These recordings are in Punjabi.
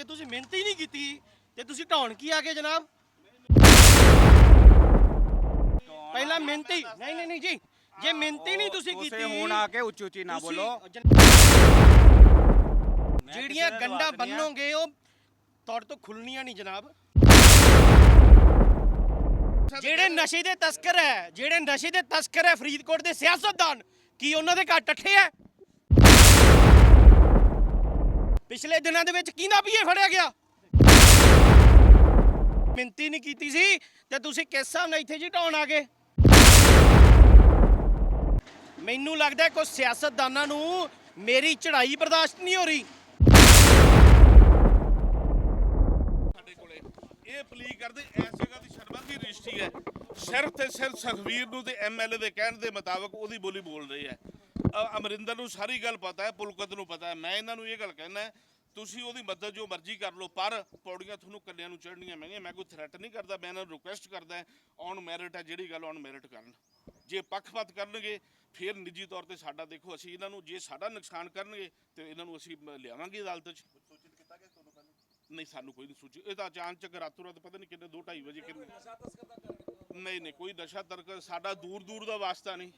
ਜੇ ਤੁਸੀਂ ਮਿਹਨਤ ਹੀ ਨਹੀਂ ਕੀਤੀ ਤੇ ਤੁਸੀਂ ਢਾਉਣ ਕੀ ਆ ਗਏ ਜਨਾਬ? ਪਹਿਲਾਂ ਮਿਹਨਤ ਹੀ ਨਹੀਂ ਨਹੀਂ ਨਹੀਂ ਜੀ ਜੇ ਮਿਹਨਤ ਹੀ ਨਹੀਂ ਤੁਸੀਂ ਕੀਤੀ ਹੁਣ ਆ ਕੇ ਉੱਚੀ ਉੱਚੀ ਨਾ ਤੁਸੀਂ ਬੋਲੋ। ਜਨ- ਜਿਹੜੀਆਂ ਕਿਸੇ ਦਾ ਗੰਡਾ ਜਵਾਬ ਨਹੀਂ ਆ। ਬੰਨੋਗੇ ਉਹ ਤੁਹਾਡੇ ਤੋਂ ਖੁੱਲਣੀਆਂ ਨਹੀਂ ਜਨਾਬ। ਜਿਹੜੇ ਨਸ਼ੇ ਦੇ ਤਸਕਰ ਹੈ ਜਿਹੜੇ ਨਸ਼ੇ ਦੇ ਤਸਕਰ ਹੈ ਫਰੀਦਕੋਟ ਦੇ ਸਿਆਸਤਦਾਨ ਕੀ ਉਹਨਾਂ ਦੇ ਘਰ ਟੱਠੇ ਹੈ? ਪਿਛਲੇ ਦਿਨਾਂ ਦੇ ਵਿੱਚ ਕਿਹਦਾ ਵੀ ਇਹ ਫੜਿਆ ਗਿਆ? ਮਿੰਤੀ ਨਹੀਂ ਕੀਤੀ ਸੀ ਤੇ ਤੁਸੀਂ ਕਿਸ ਹਿਸਾਬ ਨਾਲ ਇੱਥੇ ਜੀ ਢਾਉਣ ਆ ਗਏ? ਮੈਨੂੰ ਲੱਗਦਾ ਕੁਝ ਸਿਆਸਤਦਾਨਾਂ ਨੂੰ ਮੇਰੀ ਚੜ੍ਹਾਈ ਬਰਦਾਸ਼ਤ ਨਹੀਂ ਹੋ ਰਹੀ। ਸਾਡੇ ਕੋਲੇ ਇਹ ਪਲੀ ਕਰਦੇ, ਇਸ ਜਗ੍ਹਾ ਦੀ ਸ਼ਰਮੰਦੀ ਰਜਿਸਟਰੀ ਹੈ। ਸਿਰਫ ਤੇ ਸਿਰਫ ਸੁਖਵੀਰ ਨੂੰ ਤੇ ਐਮਐਲਏ ਦੇ ਕਹਿਣ ਦੇ ਮੁਤਾਬਕ ਉਹਦੀ ਬੋਲੀ ਬੋਲ ਰਹੀ ਹੈ। ਅ- ਅਮਰਿੰਦਰ ਨੂੰ ਸਾਰੀ ਗੱਲ ਪਤਾ ਹੈ ਪੁਲਕਤ ਨੂੰ ਪਤਾ ਹੈ। ਮੈਂ ਇਹਨਾਂ ਨੂੰ ਇਹ ਗੱਲ ਕਹਿਣਾ ਹੈ, ਤੁਸੀਂ ਉਹਦੀ ਮਦਦ ਜੋ ਮਰਜ਼ੀ ਕਰ ਲਓ ਪਰ ਪੌੜੀਆਂ ਤੁਹਾਨੂੰ ਕੱਲਿਆਂ ਨੂੰ ਚੜ੍ਹਨੀਆਂ ਮਹਿੰਗੀਆਂ ਮੈਂ ਕੋਈ ਥ੍ਰੈਟ ਨਹੀਂ ਕਰਦਾ ਮੈਂ ਇਹਨਾਂ ਨੂੰ ਰਿਕੁਐਸਟ ਕਰਦਾ ਔਨ ਮੈਰਿਟ ਹੈ ਜਿਹੜੀ ਗੱਲ ਔਨ ਮੈਰਿਟ ਕਰਨ। ਜੇ ਪੱਖਪਾਤ ਕਰਨਗੇ ਫਿਰ ਨਿੱਜੀ ਤੌਰ ਤੇ ਸਾਡਾ ਦੇਖੋ ਅਸੀਂ ਇਹਨਾਂ ਨੂੰ ਜੇ ਸਾਡਾ ਨੁਕਸਾਨ ਕਰਨਗੇ ਤੇ ਇਹਨਾਂ ਨੂੰ ਅਸੀਂ ਮ- ਲਿਆਵਾਂਗੇ ਅਦਾਲਤ 'ਚ। ਨਹੀਂ ਸਾਨੂੰ ਕੋਈ ਨਹੀਂ ਸੂਚੀ ਇਹ ਤਾਂ ਅਚਾਨਕ ਰਾਤੋਂ ਰਾਤ ਪਤਾ ਨਹੀਂ ਕਿੰਨੇ 2:30 ਵਜੇ ਕਿੰਨੇ। ਨਹੀਂ ਨਹੀਂ ਕੋਈ ਨਸ਼ਾ ਤਰਕ ਸਾਡਾ ਦੂਰ ਦੂਰ ਦਾ ਵਾਸਤਾ ਨਹੀਂ।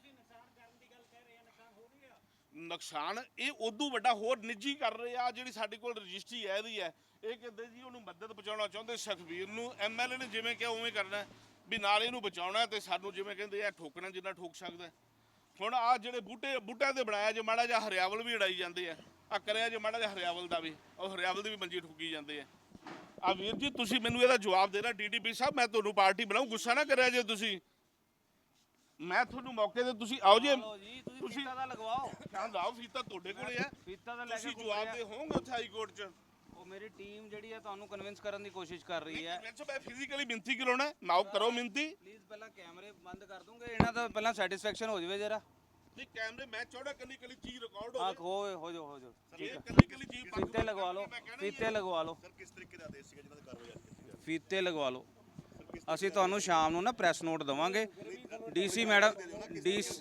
ਨੁਕਸਾਨ, ਇਹ ਉਦੋਂ ਵੱਡਾ ਹੋਰ ਨਿੱਜੀ ਕਰ ਰਹੇ ਆ ਜਿਹੜੀ ਸਾਡੇ ਕੋਲ ਰਜਿਸਟਰੀ ਹੈ, ਇਹਦੀ ਹੈ। ਇਹ ਕਹਿੰਦੇ ਜੀ ਉਹਨੂੰ ਮਦਦ ਪਹੁੰਚਾਉਣਾ ਚਾਹੁੰਦੇ ਸੁਖਵੀਰ ਨੂੰ। ਐਮਐਲਏ ਨੇ ਜਿਵੇਂ ਕਿਹਾ ਉਵੇਂ ਕਰਨਾ ਵੀ ਨਾਲ ਇਹਨੂੰ ਬਚਾਉਣਾ ਤੇ ਸਾਨੂੰ ਜਿਵੇਂ ਕਹਿੰਦੇ ਆ ਠੋਕਣਾ ਜਿੰਨਾ ਠੋਕ ਸਕਦਾ ਹੁਣ ਆ ਜਿਹੜੇ ਬੂਟੇ, ਬੂਟਿਆਂ ਤੇ ਬਣਾਇਆ ਜੇ ਮਾੜਾ ਜਿਹਾ ਹਰਿਆਵਲ ਵੀ ਉਡਾਈ ਜਾਂਦੇ ਆ ਆ ਕਰਿਆ ਜੇ ਮਾੜਾ ਜਿਹਾ ਹਰਿਆਵਲ ਦਾ ਵੀ, ਉਹ ਹਰਿਆਵਲ ਦੀ ਵੀ ਮੰਜੀ ਠੁਕੀ ਜਾਂਦੇ ਆ। ਆ ਵੀਰ ਜੀ, ਤੁਸੀਂ ਮੈਨੂੰ ਇਹਦਾ ਜਵਾਬ ਦੇਣਾ ਡੀਡੀਪੀ ਸਾਹਿਬ, ਮੈਂ ਤੁਹਾਨੂੰ ਪਾਰਟੀ ਬਣਾਉ ਗੁੱਸਾ ਨਾ ਕਰਿਆ ਜੇ ਤੁਸੀਂ। ਮੈਂ ਤੁਹਾਨੂੰ ਮੌਕੇ ਤੇ ਤੁਸੀਂ ਆਓ ਜੇ। ਜੀ ਤੁਸੀਂ ਫੀਤਾ ਦਾ ਲਗਵਾਓ। ਹਾਂ ਲਾਓ ਫੀਤਾ ਤੁਹਾਡੇ ਕੋਲੇ ਆ। ਫੀਤਾ ਦਾ ਲੈ ਕੇ ਤੁਸੀਂ ਘੁੰਮ ਜਵਾਬ ਰਿਹਾ। ਦੇ ਹੋਵੋਗੇ ਉੱਥੇ ਹਾਈ ਕੋਰਟ 'ਚ? ਉਹ ਮੇਰੀ ਟੀਮ ਜਿਹੜੀ ਹੈ ਤੁਹਾਨੂੰ ਕਨਵਿੰਸ ਕਰਨ ਦੀ ਕੋਸ਼ਿਸ਼ ਕਰ ਰਹੀ ਹੈ ਮੈਂ ਮੈਂ ਫਿਜ਼ੀਕਲੀ ਮਿੰਤੀ ਕਰਾਉਣਾ ਹੈ। ਨਾਓ ਕਰੋ ਮਿੰਤੀ। ਪਲੀਜ਼ ਪਹਿਲਾਂ ਕੈਮਰੇ ਬੰਦ ਕਰ ਦੂੰਗੇ ਇਹਨਾਂ ਦਾ ਪਹਿਲਾਂ ਸੈਟੀਸਫੈਕਸ਼ਨ ਹੋ ਜਾਵੇ ਜਰਾ। ਨਹੀਂ ਕੈਮਰੇ ਮੈਂ ਚਾਹਣਾ ਕੱਲੀ ਕੱਲੀ ਚੀਜ਼ ਰਿਕਾਰਡ ਹਾਂ ਹੋਵੇ ਹੋ ਹੋ ਜਾਓ ਹੋ ਜਾਓ। ਠੀਕ ਹੈ ਕੱਲੀ ਕੱਲੀ ਚੀਜ਼ ਪੱਕ ਫੀਤੇ ਲਗਵਾ ਲਓ ਹੀ ਫੀਤੇ ਲਗਵਾ ਲਓ। ਸਰ ਕਿਸ ਤਰੀਕੇ ਦਾ ਆਦੇਸ਼ ਸੀਗਾ ਜਿਹਨਾਂ ਦੀ ਕਾਰਵਾਈ ਅੱਜ ਕੀਤੀ ਜਾ ਰਹੀ ਫੀਤੇ ਲਗਵਾ ਲਓ। ਅਸੀਂ ਤੁਹਾਨੂੰ ਸ਼ਾਮ ਨੂੰ ਨਾ ਪ੍ਰੈਸ ਨੋਟ ਦਵਾਂਗੇ। ਡੀਸੀ ਮੈਡਮ ਡੀਸ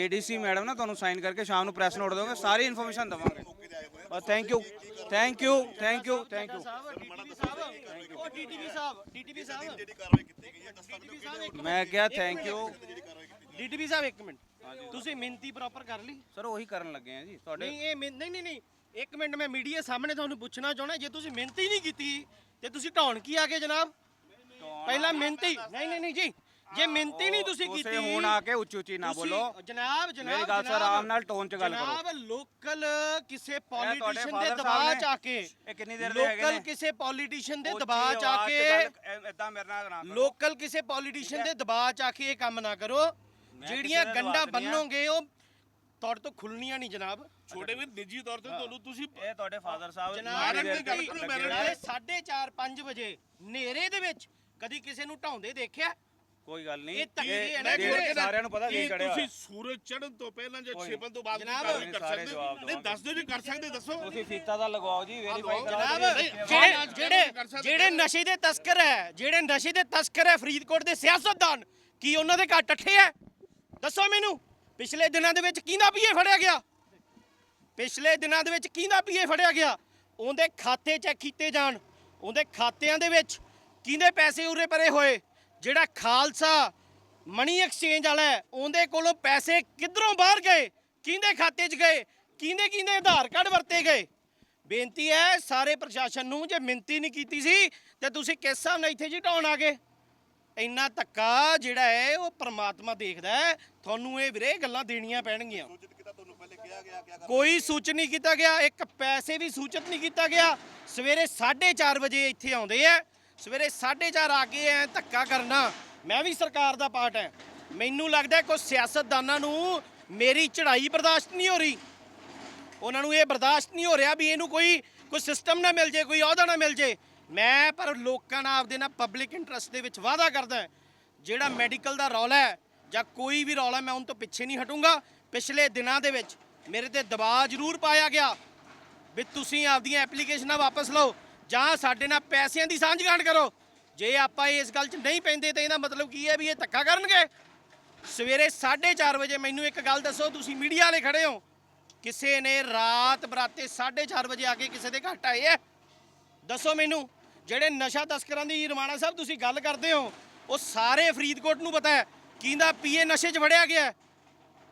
ਏਡੀਸੀ ਮੈਡਮ ਨਾ ਤੁਹਾਨੂੰ ਸਾਈਨ ਕਰਕੇ ਸ਼ਾਮ ਨੂੰ ਪ੍ਰੈਸ ਨੋਟ ਦੇਵਾਂਗੇ ਸਾਰੀ ਇਨਫੋਰਮੇਸ਼ਨ ਦਵਾਂਗੇ। ਔਰ thank you thank you thank you thank you ਮੈਂ ਕਿਹਾ ਥੈਂਕ ਯੂ ਡੀਟੀਪੀ ਸਾਹਿਬ ਇੱਕ ਮਿੰਟ। ਤੁਸੀਂ ਮਿਹਨਤੀ ਪ੍ਰੋਪਰ ਕਰ ਲਈ। ਸਰ ਉਹੀ ਕਰਨ ਲੱਗੇ ਆ ਜੀ ਤੁਹਾਡੇ ਨਹੀਂ ਇਹ ਨਹੀਂ ਨਹੀਂ ਨਹੀਂ। ਇੱਕ ਮਿੰਟ ਮੈਂ ਮੀਡੀਆ ਸਾਹਮਣੇ ਤੁਹਾਨੂੰ ਪੁੱਛਣਾ ਚਾਹਣਾ ਜੇ ਤੁਸੀਂ ਮਿਹਨਤ ਹੀ ਨਹੀਂ ਕੀਤੀ ਤੇ ਤੁਸੀਂ ਢਾਉਣ ਕੀ ਆ ਗਏ ਜਨਾਬ? ਪਹਿਲਾਂ ਮਿਹਨਤ ਨਹੀਂ ਨਹੀਂ ਨਹੀਂ ਜੀ। ਜੇ ਮਿਹਨਤ ਨਹੀਂ ਤੁਸੀਂ ਕੀਤੀ ਹੁਣ ਆ ਕੇ ਉੱਚੀ ਉੱਚੀ ਨਾ ਤੁਸੀਂ- ਬੋਲੋ। ਜਨਾਬ ਜਨਾਬ ਮੇਰੀ ਗੱਲ ਸਰ ਜਨਾਬ, ਆਰਾਮ ਨਾਲ ਟੋਨ ਚ ਗੱਲ ਕਰੋ। ਜਨਾਬ ਲੋਕਲ ਕਿਸੇ ਤੁਹਾਡੇ ਪੋਲੀਟੀਸ਼ੀਅਨ ਦੇ father ਦਬਾਅ ਸਾਹਿਬ ਚ ਆ ਕੇ। ਇਹ ਕਿੰਨੀ ਦੇਰ ਦੇ ਹੈਗੇ ਲੋਕਲ ਨੇ? ਕਿਸੇ ਪੋਲੀਟੀਸ਼ੀਅਨ ਦੇ ਦਬਾਅ ਚ ਆ ਕੇ ਇਦਾਂ ਮੇਰੇ ਨਾਲ ਨਾ ਕਰੋ। ਲੋਕਲ ਕਿਸੇ ਪੋਲੀਟੀਸ਼ੀਅਨ ਦੇ ਦਬਾਅ ਚ ਆ ਕੇ ਇਹ ਕੰਮ ਨਾ ਕਰੋ। ਜਿਹੜੀਆਂ ਕਿਸੇ ਦਾ ਗੰਡਾ ਦਬਾਅ 'ਚ ਨਹੀਂ ਆ। ਬੰਨੋਗੇ ਉਹ ਤੁਹਾਡੇ ਤੋਂ ਖੁੱਲਣੀਆਂ ਨਹੀਂ ਜਨਾਬ। ਛੋਟੇ ਵੀਰ ਨਿੱਜੀ ਤੌਰ ਤੇ ਤੁਹਾਨੂੰ ਤੁਸੀਂ ਇਹ ਤੁਹਾਡੇ ਫਾਦਰ ਸਾਹਿਬ ਜਨਾਬ ਮਾਰਨ ਮਾਰਨ ਦੀ ਗੱਲ ਕਰੋ, ਮੈਂ ਨਾਲੇ 4:30 5 ਵਜੇ ਹਨੇਰੇ ਦੇ ਵਿੱਚ ਕਦੀ ਕਿਸੇ ਨੂੰ ਢਾਉਂਦੇ ਦੇਖਿਆ? ਕੋਈ ਗੱਲ ਨਹੀਂ। ਇਹ ਧੱਕੇ ਹੈ ਨਾ ਇਹ ਸਾਰਿਆਂ ਨੂੰ ਪਤਾ ਨਹੀਂ ਇਹ ਚੜਿਆ ਤੁਸੀਂ ਸੂਰਜ ਚੜਨ ਤੋਂ ਪਹਿਲਾਂ ਜਾਂ ਛਿਪਣ ਤੋਂ ਬਾਅਦ ਜਨਾਬ, ਕਾਰਵਾਈ ਕਰ ਸਾਰੇ ਸਕਦੇ ਜਵਾਬ ਹੋ? ਨਹੀਂ ਦੱਸ ਦਿਓ ਜੀ ਕਰ ਸਕਦੇ ਦੱਸੋ। ਤੁਸੀਂ ਫੀਤਾ ਦਾ ਲਗਵਾਓ ਜੀ ਵੈਰੀਫਾਈ ਕਰਾਓ ਜਨਾਬ ਜਿਹੜੇ ਜਿਹੜੇ ਨਸ਼ੇ ਦੇ ਤਸਕਰ ਹੈ ਜਿਹੜੇ ਨਸ਼ੇ ਦੇ ਤਸਕਰ ਹੈ ਫਰੀਦਕੋਟ ਦੇ ਸਿਆਸਤਦਾਨ ਕੀ ਉਹਨਾਂ ਦੇ ਘਰ ਟੱਠੇ ਹੈ? ਦੱਸੋ ਮੈਨੂੰ ਪਿਛਲੇ ਦਿਨਾਂ ਦੇ ਵਿੱਚ ਕਿਹਦਾ ਪੀਏ ਫੜਿਆ ਗਿਆ? ਪਿਛਲੇ ਦਿਨਾਂ ਦੇ ਵਿੱਚ ਕਿਹਦਾ ਪੀਏ ਫੜਿਆ ਗਿਆ? ਉਹਦੇ ਖਾਤੇ ਚੈੱਕ ਕੀਤੇ ਜਾਣ ਉਹਦੇ ਖਾਤਿਆਂ ਦੇ ਵਿੱਚ ਕਿਹਦੇ ਪੈਸੇ ਉਰੇ ਪਰੇ ਹੋਏ? ਜਿਹੜਾ ਖਾਲਸਾ ਮਨੀ ਐਕਸਚੇਂਜ ਵਾਲਾ ਉਹਦੇ ਕੋਲੋਂ ਪੈਸੇ ਕਿੱਧਰੋਂ ਬਾਹਰ ਗਏ? ਕਿਹਦੇ ਖਾਤੇ 'ਚ ਗਏ? ਕਿਹਦੇ ਕਿਹਦੇ ਆਧਾਰ ਕਾਰਡ ਵਰਤੇ ਗਏ? ਬੇਨਤੀ ਹੈ ਸਾਰੇ ਪ੍ਰਸ਼ਾਸਨ ਨੂੰ ਜੇ ਮਿੰਤੀ ਨਹੀਂ ਕੀਤੀ ਸੀ ਤੇ ਤੁਸੀਂ ਕਿਸ ਹਿਸਾਬ ਨਾਲ ਇੱਥੇ ਜੀ ਢਾਉਣ ਆ ਗਏ? ਇੰਨਾ ਧੱਕਾ ਜਿਹੜਾ ਹੈ ਉਹ ਪ੍ਰਮਾਤਮਾ ਦੇਖਦਾ ਹੈ। ਤੁਹਾਨੂੰ ਇਹ ਵੀਰੇ ਗੱਲਾਂ ਦੇਣੀਆਂ ਪੈਣਗੀਆਂ। ਸੂਚਿਤ ਕੋਈ ਸੂਚਨ ਨਹੀਂ ਕੀਤਾ ਗਿਆ ਇੱਕ ਪੈਸੇ ਵੀ ਸੂਚਿਤ ਨਹੀਂ ਕੀਤਾ ਗਿਆ। ਸਵੇਰੇ 4:30 ਵਜੇ ਇੱਥੇ ਆਉਂਦੇ ਆ। ਸਵੇਰੇ 4:30 ਆ ਕੇ ਐ ਧੱਕਾ ਕਰਨਾ, ਮੈਂ ਵੀ ਸਰਕਾਰ ਦਾ ਪਾਰਟ ਹੈ ਮੈਨੂੰ ਲੱਗਦਾ ਕੋਈ ਸਿਆਸਤਦਾਨਾਂ ਨੂੰ ਮੇਰੀ ਚੜ੍ਹਾਈ ਬਰਦਾਸ਼ਤ ਨਹੀਂ ਹੋ ਰਹੀ। ਉਹਨਾਂ ਨੂੰ ਇਹ ਬਰਦਾਸ਼ਤ ਨਹੀਂ ਹੋ ਰਿਹਾ ਵੀ ਇਹਨੂੰ ਕੋਈ ਕੋਈ ਸਿਸਟਮ ਨਾ ਮਿਲ ਜੇ, ਕੋਈ ਅਹੁਦਾ ਨਾ ਮਿਲ ਜੇ। ਮੈਂ ਪਰ ਲੋਕਾਂ ਨਾਲ ਆਪਦੇ ਨਾਲ ਪਬਲਿਕ ਇੰਟਰਸਟ ਦੇ ਵਿੱਚ ਵਾਅਦਾ ਕਰਦਾ ਜਿਹੜਾ ਮੈਡੀਕਲ ਦਾ ਰੌਲਾ ਹੈ ਜਾਂ ਕੋਈ ਵੀ ਰੌਲਾ, ਮੈਂ ਉਹਨਾਂ ਤੋਂ ਪਿੱਛੇ ਨਹੀਂ ਹਟੂੰਗਾ। ਪਿਛਲੇ ਦਿਨਾਂ ਦੇ ਵਿੱਚ ਮੇਰੇ ਤੇ ਦਬਾਅ ਜ਼ਰੂਰ ਪਾਇਆ ਗਿਆ ਵੀ ਤੁਸੀਂ ਆਪਦੀਆਂ ਐਪਲੀਕੇਸ਼ਨਾਂ ਵਾਪਸ ਲਓ। ਜਾਂ ਸਾਡੇ ਨਾਲ ਪੈਸਿਆਂ ਦੀ ਸਾਂਝ ਸਾਂਝਗਾਂਠ ਕਰੋ। ਜੇ ਆਪਾਂ ਇਸ ਗੱਲ 'ਚ ਨਹੀਂ ਪੈਂਦੇ ਤਾਂ ਇਹਦਾ ਮਤਲਬ ਕੀ ਹੈ ਵੀ ਇਹ ਧੱਕਾ ਕਰਨਗੇ? ਸਵੇਰੇ 4:30 ਵਜੇ ਮੈਨੂੰ ਇੱਕ ਗੱਲ ਦੱਸੋ, ਤੁਸੀਂ ਮੀਡੀਆ ਵਾਲੇ ਖੜੇ ਹੋ। ਕਿਸੇ ਨੇ ਰਾਤ ਬਰਾਤੇ 4:30 ਵਜੇ ਆ ਕੇ ਕਿਸੇ ਦੇ ਘਰ ਆਏ ਹੈ? ਦੱਸੋ ਮੈਨੂੰ, ਜਿਹੜੇ ਨਸ਼ਾ ਤਸਕਰਾਂ ਦੀ ਰਮਾਣਾ ਸਾਹਿਬ ਤੁਸੀਂ ਗੱਲ ਕਰਦੇ ਹੋ, ਉਹ ਸਾਰੇ ਫਰੀਦਕੋਟ ਨੂੰ ਪਤਾ ਹੈ। ਕਿੰਦਾ ਪੀਏ ਨਸ਼ੇ 'ਚ ਫੜਿਆ ਗਿਆ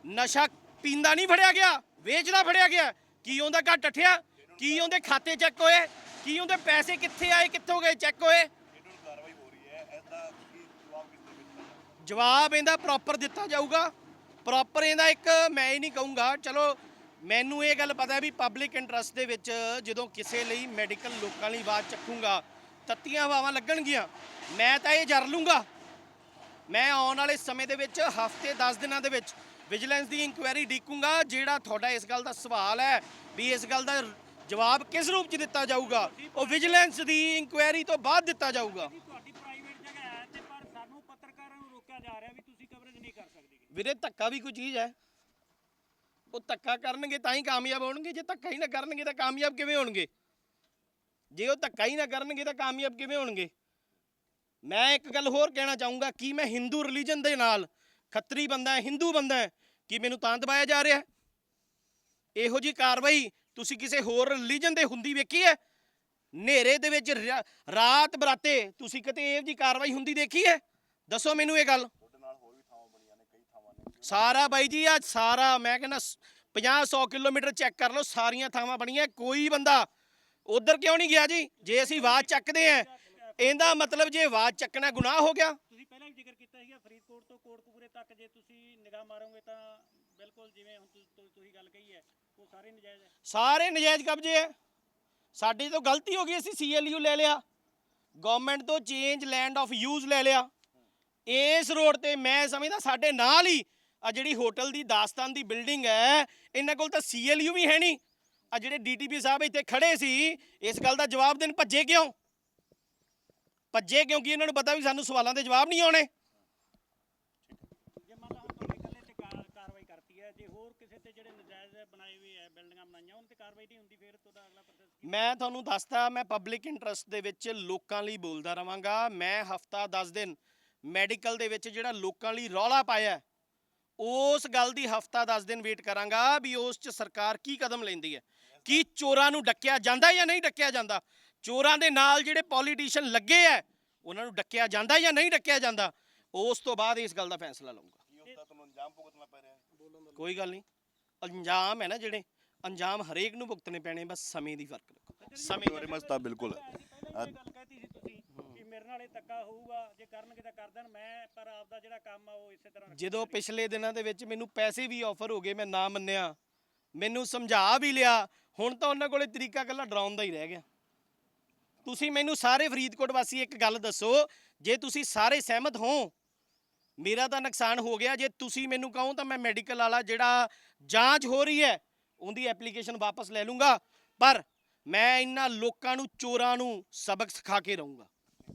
ਨਸ਼ਾ ਪੀਂਦਾ ਨਹੀਂ ਫੜਿਆ ਗਿਆ, ਵੇਚਦਾ ਫੜਿਆ ਗਿਆ ਕੀ ਉਹਦਾ ਘਰ ਟੱਠਿਆ? ਕੀ ਉਹਦੇ ਖਾਤੇ ਚੈੱਕ ਹੋਏ? ਕੀ ਉਹਦੇ ਪੈਸੇ ਕਿੱਥੇ ਆਏ? ਕਿੱਥੋਂ ਗਏ? ਚੈੱਕ ਹੋਏ। ਜਵਾਬ ਇਹਦਾ ਪ੍ਰੋਪਰ ਦਿੱਤਾ ਜਾਊਗਾ। ਪ੍ਰੋਪਰ ਇਹਦਾ ਇੱਕ ਮੈਂ ਹੀ ਨਹੀਂ ਕਹੂੰਗਾ। ਚਲੋ, ਮੈਨੂੰ ਇਹ ਗੱਲ ਪਤਾ ਵੀ ਪਬਲਿਕ ਇੰਟਰਸਟ ਦੇ ਵਿੱਚ ਜਦੋਂ ਕਿਸੇ ਲਈ ਮੈਡੀਕਲ ਲੋਕਾਂ ਲਈ ਆਵਾਜ਼ ਚੱਕੂੰਗਾ, ਤੱਤੀਆਂ ਹਵਾਵਾਂ ਲੱਗਣਗੀਆਂ। ਮੈਂ ਤਾਂ ਇਹ ਜਰ ਲੂੰਗਾ। ਮੈਂ ਆਉਣ ਵਾਲੇ ਸਮੇਂ ਦੇ ਵਿੱਚ, ਹਫ਼ਤੇ 10 ਦਿਨਾਂ ਦੇ ਵਿੱਚ ਵਿਜੀਲੈਂਸ ਦੀ ਇਨਕੁਆਇਰੀ ਡੀਕੂੰਗਾ, ਜਿਹੜਾ ਤੁਹਾਡਾ ਇਸ ਗੱਲ ਦਾ ਸਵਾਲ ਹੈ ਵੀ ਇਸ ਗੱਲ ਦਾ ਜਵਾਬ ਕਿਸ ਰੂਪ 'ਚ ਦਿੱਤਾ ਜਾਊਗਾ? ਉਹ ਵਿਜੀਲੈਂਸ ਦੀ ਇਨਕੁਆਇਰੀ ਤੋਂ ਬਾਅਦ ਦਿੱਤਾ ਜਾਊਗਾ। ਜੀ ਤੁਹਾਡੀ ਪ੍ਰਾਈਵੇਟ ਜਗ੍ਹਾ ਹੈ ਤੇ ਪਰ ਸਾਨੂੰ ਪੱਤਰਕਾਰਾਂ ਨੂੰ ਰੋਕਿਆ ਜਾ ਰਿਹਾ ਵੀ ਤੁਸੀਂ ਕਵਰੇਜ ਨਹੀਂ ਕਰ ਸਕਦੇ ਵੀਰੇ ਧੱਕਾ ਵੀ ਕੋਈ ਚੀਜ਼ ਹੈ। ਉਹ ਧੱਕਾ ਕਰਨਗੇ ਤਾਂ ਹੀ ਕਾਮਯਾਬ ਹੋਣਗੇ। ਜੇ ਧੱਕਾ ਹੀ ਨਾ ਕਰਨਗੇ ਤਾਂ ਕਾਮਯਾਬ ਕਿਵੇਂ ਹੋਣਗੇ? ਜੇ ਉਹ ਧੱਕਾ ਹੀ ਨਾ ਕਰਨਗੇ ਤਾਂ ਕਾਮਯਾਬ ਕਿਵੇਂ ਹੋਣਗੇ? ਮੈਂ ਇੱਕ ਗੱਲ ਹੋਰ ਕਹਿਣਾ ਚਾਹੂੰਗਾ ਕਿ ਮੈਂ ਹਿੰਦੂ ਰਿਲੀਜਨ ਦੇ ਨਾਲ ਖੱਤਰੀ ਬੰਦਾ ਹੈ ਹਿੰਦੂ ਬੰਦਾ ਹੈ ਕਿ ਮੈਨੂੰ ਤਾਂ ਦਬਾਇਆ ਜਾ ਰਿਹਾ ਇਹੋ ਜੀ ਕਾਰਵਾਈ ਤੁਸੀਂ ਕਿਸੇ ਹੋਰ ਰਿਲੀਜਨ ਦੇ ਹੁੰਦੀ ਵੇਖੀ ਹੈ? ਹਨੇਰੇ ਦੇ ਵਿੱਚ ਰਾ- ਰਾਤ ਬਰਾਤੇ ਤੁਸੀਂ ਕਿਤੇ ਇਹੋ ਜੀ ਕਾਰਵਾਈ ਹੁੰਦੀ ਦੇਖੀ ਹੈ? ਦੱਸੋ ਮੈਨੂੰ ਇਹ ਗੱਲ। ਸਾਰਾ ਬਾਈ ਜੀ, ਆ ਸਾਰਾ ਮੈਂ ਕਹਿੰਦਾ 50 100 ਕਿਲੋਮੀਟਰ ਚੈੱਕ ਕਰ ਲਓ, ਸਾਰੀਆਂ ਥਾਵਾਂ ਬਣੀਆਂ, ਕੋਈ ਬੰਦਾ ਉਧਰ ਕਿਉਂ ਨਹੀਂ ਗਿਆ ਜੀ? ਜੇ ਅਸੀਂ ਆਵਾਜ਼ ਚੱਕਦੇ ਆਂ ਇਹਦਾ ਮਤਲਬ ਜੇ ਆਵਾਜ਼ ਚੱਕਣਾ ਗੁਨਾਹ ਹੋ ਗਿਆ। ਤੁਸੀਂ ਪਹਿਲਾਂ ਵੀ ਜ਼ਿਕਰ ਕੀਤਾ ਸੀਗਾ, ਫਰੀਦਕੋਟ ਤੋਂ ਕੋਟਕਪੂਰੇ ਤੱਕ ਜੇ ਤੁਸੀਂ ਨਿਗਾਹ ਮਾਰੋਗੇ ਤਾਂ ਬਿਲਕੁਲ ਜਿਵੇਂ ਹੁਣ ਤੁ- ਤੁ- ਤੁਸੀਂ ਗੱਲ ਕਹੀ ਹੈ ਸਾਰੇ ਨਜਾਇਜ਼ ਕਬਜ਼ੇ ਹੈ। ਸਾਡੀ ਤੋਂ ਗਲਤੀ ਹੋ ਗਈ, ਅਸੀਂ ਸੀਐਲਯੂ ਲੈ ਲਿਆ। ਗਵਰਨਮੈਂਟ ਤੋਂ ਚੇਂਜ ਲੈਂਡ ਆਫ ਯੂਜ਼ ਲੈ ਲਿਆ। ਇਸ ਰੋਡ ਤੇ ਮੈਂ ਸਮਝਦਾ ਸਾਡੇ ਨਾਲ ਹੀ ਆ ਜਿਹੜੀ ਹੋਟਲ ਦੀ ਦਾਸਤਾਨ ਦੀ ਬਿਲਡਿੰਗ ਹੈ, ਇਹਨਾਂ ਕੋਲ ਤਾਂ ਸੀਐਲਯੂ ਵੀ ਹੈ ਨਹੀਂ। ਆ ਜਿਹੜੇ ਡੀਟੀਪੀ ਸਾਹਿਬ ਇੱਥੇ ਖੜੇ ਸੀ, ਇਸ ਗੱਲ ਦਾ ਜਵਾਬ ਦੇਣ ਭੱਜੇ ਕਿਉਂ? ਭੱਜੇ ਕਿਉਂਕਿ ਇਹਨਾਂ ਨੂੰ ਪਤਾ ਵੀ ਸਾਨੂੰ ਸਵਾਲਾਂ ਦੇ ਜਵਾਬ ਨਹੀਂ ਆਉਣੇ ਜੇ ਮੰਨ ਲਾ ਹੁਣ ਤੁਹਾਡੇ ਇਕੱਲੇ ਤੇ ਕਾ- ਕਾਰਵਾਈ ਕਰਤੀ ਹੈ ਜੇ ਹੋਰ ਕਿਸੇ ਤੇ ਜਿਹੜੇ ਨਜਾਇਜ਼ ਬਣਾਏ ਹੋਏ ਹੈ ਬਿਲਡਿੰਗਾਂ ਬਣਾਈਆਂ ਉਹਨਾਂ ਤੇ ਕਾਰਵਾਈ ਨਹੀਂ ਹੁੰਦੀ ਫਿਰ ਤੁਹਾਡਾ ਅਗਲਾ ਪ੍ਰੋਸੈਸ ਕੀ ਮੈਂ ਤੁਹਾਨੂੰ ਦੱਸਦਾ ਮੈਂ ਪਬਲਿਕ ਇੰਟਰਸਟ ਦੇ ਵਿੱਚ ਲੋਕਾਂ ਲਈ ਬੋਲਦਾ ਰਵਾਂਗਾ। ਮੈਂ ਹਫਤਾ 10 ਦਿਨ ਮੈਡੀਕਲ ਦੇ ਵਿੱਚ ਜਿਹੜਾ ਲੋਕਾਂ ਲਈ ਰੌਲਾ ਪਾਇਆ ਉਸ ਗੱਲ ਦੀ ਹਫਤਾ 10 ਦਿਨ ਵੇਟ ਕਰਾਂਗਾ ਵੀ ਉਸ 'ਚ ਸਰਕਾਰ ਕੀ ਕਦਮ ਲੈਂਦੀ ਹੈ। ਕੀ ਚੋਰਾਂ ਨੂੰ ਡੱਕਿਆ ਜਾਂਦਾ ਜਾਂ ਨਹੀਂ ਡੱਕਿਆ ਜਾਂਦਾ? ਚੋਰਾਂ ਦੇ ਨਾਲ ਜਿਹੜੇ ਪੋਲੀਟੀਸ਼ੀਅਨ ਲੱਗੇ ਐ ਉਹਨਾਂ ਨੂੰ ਡੱਕਿਆ ਜਾਂਦਾ ਜਾਂ ਨਹੀਂ ਡੱਕਿਆ ਜਾਂਦਾ? ਉਸ ਤੋਂ ਬਾਅਦ ਇਸ ਗੱਲ ਦਾ ਫੈਸਲਾ ਲਵਾਂਗਾ ਕੋਈ ਗੱਲ ਨਹੀਂ। ਅੰਜਾਮ ਹੈ ਨਾ ਜਿਹੜੇ ਅੰਜਾਮ ਹਰੇਕ ਨੂੰ ਭੁਗਤਣੇ ਪੈਣੇ ਬਸ ਸਮੇਂ ਦੀ ਫ਼ਰਕ ਰੱਖੋ। ਸਮੇਂ ਬਿਲਕੁਲ। ਇਹ ਗੱਲ ਕਹਿਤੀ ਸੀ ਤੁਸੀਂ ਕਿ ਮੇਰੇ ਨਾਲ ਇਹ ਧੱਕਾ ਹੋਊਗਾ ਜੇ ਕਰਨਗੇ ਤਾਂ ਕਰ ਦੇਣ ਮੈਂ ਪਰ ਆਪਦਾ ਜਿਹੜਾ ਕੰਮ ਆ ਉਹ ਇਸੇ ਤਰ੍ਹਾਂ ਰੱਖੂੰ। ਜਦੋਂ ਪਿਛਲੇ ਦਿਨਾਂ ਦੇ ਵਿੱਚ ਮੈਨੂੰ ਪੈਸੇ ਵੀ ਆਫਰ ਹੋ ਗਏ ਮੈਂ ਨਾ ਮੰਨਿਆ। ਮੈਨੂੰ ਸਮਝਾ ਵੀ ਲਿਆ ਹੁਣ ਤਾਂ ਉਹਨਾਂ ਕੋਲੇ ਤਰੀਕਾ ਕੱਲਾ ਡਰਾਉਣ ਦਾ ਹੀ ਰਹਿ ਗਿਆ। ਤੁਸੀਂ ਮੈਨੂੰ ਸਾਰੇ ਫਰੀਦਕੋਟ ਵਾਸੀ ਇੱਕ ਗੱਲ ਦੱਸੋ ਜੇ ਤੁਸੀਂ ਸਾਰੇ ਸਹਿਮਤ ਹੋ ਮੇਰਾ ਤਾਂ ਨੁਕਸਾਨ ਹੋ ਗਿਆ ਜੇ ਤੁਸੀਂ ਮੈਨੂੰ ਕਹੋ ਤਾਂ ਮੈਂ ਮੈਡੀਕਲ ਵਾਲਾ ਜਿਹੜਾ ਜਾਂਚ ਹੋ ਰਹੀ ਹੈ ਉਹਦੀ ਐਪਲੀਕੇਸ਼ਨ ਵਾਪਸ ਲੈ ਲੂੰਗਾ ਪਰ ਮੈਂ ਇਹਨਾਂ ਲੋਕਾਂ ਨੂੰ ਚੋਰਾਂ ਨੂੰ ਸਬਕ ਸਿਖਾ ਕੇ ਰਹੂੰਗਾ।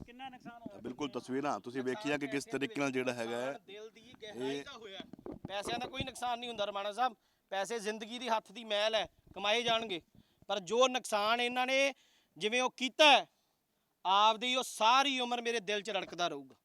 ਕਿੰਨਾ ਨੁਕਸਾਨ ਹੋਇਆ? ਬਿਲਕੁਲ ਤਸਵੀਰਾਂ ਤੁਸੀਂ ਵੇਖੀਆਂ ਕਿ ਕਿਸ ਤਰੀਕੇ ਨਾਲ ਜਿਹੜਾ ਹੈਗਾ ਹੈ ਦਿਲ ਦੀ ਗਹਿਰਾਈ ਦਾ ਹੋਇਆ ਪੈਸਿਆਂ ਦਾ ਕੋਈ ਨੁਕਸਾਨ ਨਹੀਂ ਹੁੰਦਾ ਰਮਾਣਾ ਸਾਹਿਬ। ਪੈਸੇ ਜ਼ਿੰਦਗੀ ਦੀ ਹੱਥ ਦੀ ਮੈਲ ਹੈ ਕਮਾਏ ਜਾਣਗੇ। ਪਰ ਜੋ ਨੁਕਸਾਨ ਇਹਨਾਂ ਨੇ ਜਿਵੇਂ ਉਹ ਕੀਤਾ ਆਪਦੀ ਉਹ ਸਾਰੀ ਉਮਰ ਮੇਰੇ ਦਿਲ 'ਚ ਰੜਕਦਾ ਰਹੂਗਾ।